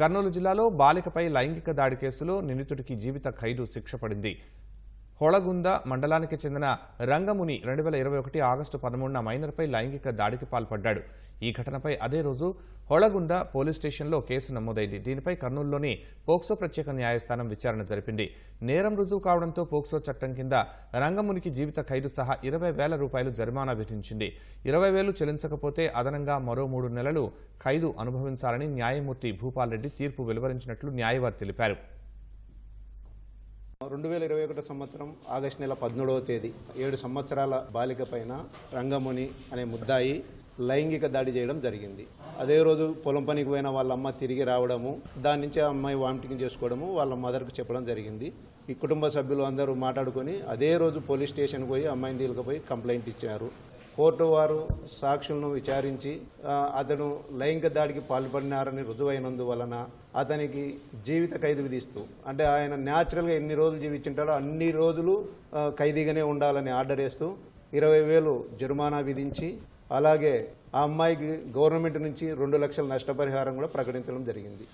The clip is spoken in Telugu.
కర్నూలు జిల్లాలో బాలికపై లైంగిక దాడి కేసులో నిందితుడికి జీవిత ఖైదు శిక్ష పడింది. హొళగుంద మండలానికి చెందిన రంగముని రెండు వేల ఇరవై ఒకటి ఆగస్టు పదమూడున మైనర్పై లైంగిక దాడికి పాల్పడ్డాడు. ఈ ఘటనపై అదే రోజు హొళగుంద పోలీస్ స్టేషన్లో కేసు నమోదైంది. దీనిపై కర్నూలులోని పోక్సో ప్రత్యేక న్యాయస్థానం విచారణ జరిపింది. నేరం రుజువు కావడంతో పోక్సో చట్టం కింద రంగమునికి జీవిత ఖైదు సహా ఇరవై వేల రూపాయలు జరిమానా విధించింది. ఇరవై వేలు చెల్లించకపోతే అదనంగా మరో మూడు నెలలు ఖైదు అనుభవించాలని న్యాయమూర్తి భూపాల్ రెడ్డి తీర్పు వెలువరించినట్లు న్యాయవాది తెలిపారు. రెండు వేల ఇరవై ఒకటో సంవత్సరం ఆగస్టు నెల పద్మూడవ తేదీ ఏడు సంవత్సరాల బాలిక పైన రంగముని అనే ముద్దాయి లైంగిక దాడి చేయడం జరిగింది. అదే రోజు పొలం పనికి పోయిన వాళ్ళ అమ్మ తిరిగి రావడము దాని నుంచి ఆ అమ్మాయి వామిటింగ్ చేసుకోవడము వాళ్ళ మదర్కి చెప్పడం జరిగింది. ఈ కుటుంబ సభ్యులు అందరూ మాట్లాడుకొని అదే రోజు పోలీస్ స్టేషన్కి పోయి అమ్మాయిని తీసుకుపోయి కంప్లైంట్ ఇచ్చారు. కోర్టు వారు సాక్షులను విచారించి అతను లైంగిక దాడికి పాల్పడినారని రుజువైనందువలన అతనికి జీవిత ఖైదు విధిస్తూ అంటే ఆయన న్యాచురల్గా ఎన్ని రోజులు జీవించుంటారో అన్ని రోజులు ఖైదీగానే ఉండాలని ఆర్డర్ వేస్తూ ఇరవై వేలు జరిమానా విధించి అలాగే ఆ అమ్మాయికి గవర్నమెంట్ నుంచి రెండు లక్షల నష్టపరిహారం కూడా ప్రకటించడం జరిగింది.